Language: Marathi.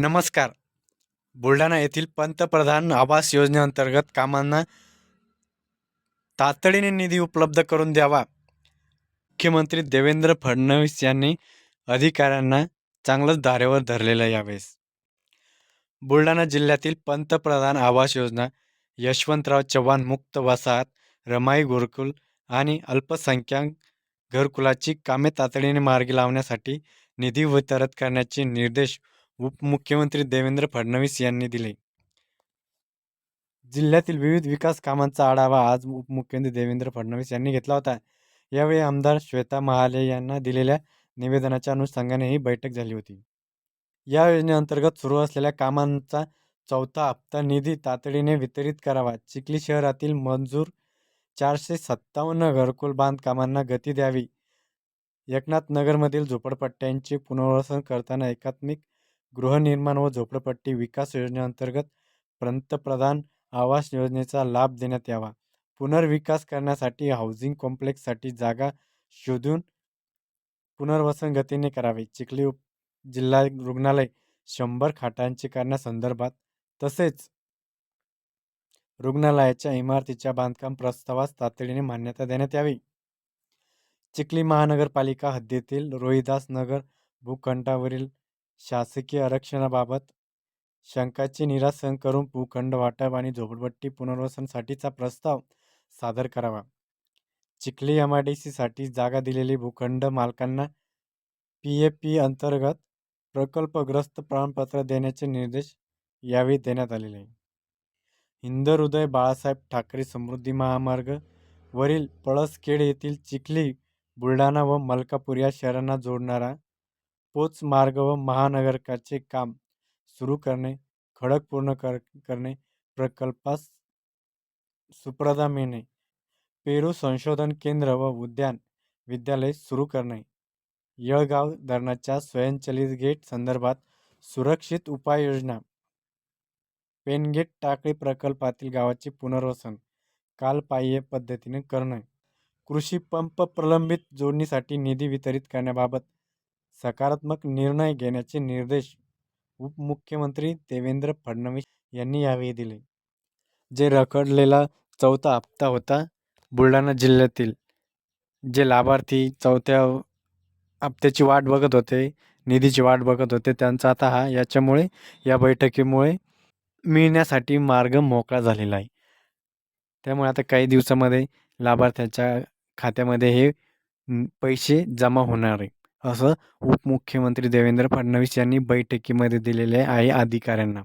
नमस्कार. बुलढाणा येथील पंतप्रधान आवास योजनेअंतर्गत कामांना तातडीने निधी उपलब्ध करून द्यावा. मुख्यमंत्री देवेंद्र फडणवीस यांनी अधिकाऱ्यांना चांगलंच धारेवर धरलेलं यावेळेस. बुलढाणा जिल्ह्यातील पंतप्रधान आवास योजना यशवंतराव चव्हाण मुक्त वसाहत रमाई गुरुकुल आणि अल्पसंख्याक घरकुलाची कामे तातडीने मार्गी लावण्यासाठी निधी वितरित करण्याचे निर्देश उपमुख्यमंत्री देवेंद्र फडणवीस यांनी दिले. जिल्ह्यातील विविध विकास कामांचा आढावा आज उपमुख्यमंत्री देवेंद्र फडणवीस यांनी घेतला होता. यावेळी आमदार श्वेता महाले यांना दिलेल्या निवेदनाच्या अनुषंगाने ही बैठक झाली होती. या योजनेअंतर्गत सुरू असलेल्या कामांचा चौथा हप्ता निधी तातडीने वितरित करावा. चिखली शहरातील मंजूर चारशे सत्तावन्न घरकुल बांधकामांना गती द्यावी. एकनाथ नगरमधील झोपडपट्ट्यांचे पुनर्वसन करताना एकात्मिक गृहनिर्माण व झोपडपट्टी विकास योजनेअंतर्गत पंतप्रधान आवास योजनेचा लाभ देण्यात यावा. पुनर्विकास करण्यासाठी हाऊसिंग कॉम्प्लेक्ससाठी जागा शोधून पुनर्वसन गतीने करावे. चिखली उप जिल्हा रुग्णालय शंभर खाटांचे करण्यासंदर्भात तसेच रुग्णालयाच्या इमारतीच्या बांधकाम प्रस्तावास तातडीने मान्यता देण्यात यावी. चिखली महानगरपालिका हद्दीतील रोहिदास नगर भूखंडावरील शासकीय आरक्षणाबाबत शंकाचे निरासन करून भूखंड वाटप आणि झोपडपट्टी पुनर्वसनसाठीचा प्रस्ताव सादर करावा. चिखली एम आय डी सीसाठी जागा दिलेली भूखंड मालकांना पी ए पी अंतर्गत प्रकल्पग्रस्त प्रमाणपत्र देण्याचे निर्देश यावेळी देण्यात आलेले. आहे हिंदहृदय बाळासाहेब ठाकरे समृद्धी महामार्ग वरील पळसखेड येथील चिखली बुलढाणा व मलकापूर या शहरांना जोडणारा पोच मार्ग व महानगरकाचे काम सुरू करणे खडक पूर्ण कर करणे प्रकल्पास सुप्रदा मिळणे पेरू संशोधन केंद्र व उद्यान विद्यालय सुरू करणे येळगाव धरणाच्या स्वयंचलित गेट संदर्भात सुरक्षित उपाययोजना पेनगेट टाकळी प्रकल्पातील गावाचे पुनर्वसन कालपाह्य पद्धतीने करणे कृषी पंप प्रलंबित जोडणीसाठी निधी वितरित करण्याबाबत सकारात्मक निर्णय घेण्याचे निर्देश उपमुख्यमंत्री देवेंद्र फडणवीस यांनी यावेळी दिले. जे रखडलेला चौथा हप्ता होता बुलढाणा जिल्ह्यातील. जे लाभार्थी चौथ्या हप्त्याची वाट बघत होते निधीची वाट बघत होते त्यांचा आता हा याच्यामुळे या बैठकीमुळे मिळण्यासाठी मार्ग मोकळा झालेला आहे. त्यामुळे आता काही दिवसामध्ये लाभार्थ्याच्या खात्यामध्ये हे पैसे जमा होणार आहे. असं उपमुख्यमंत्री देवेंद्र फडणवीस यांनी बैठकीमध्ये दिलेले आहे अधिकाऱ्यांना.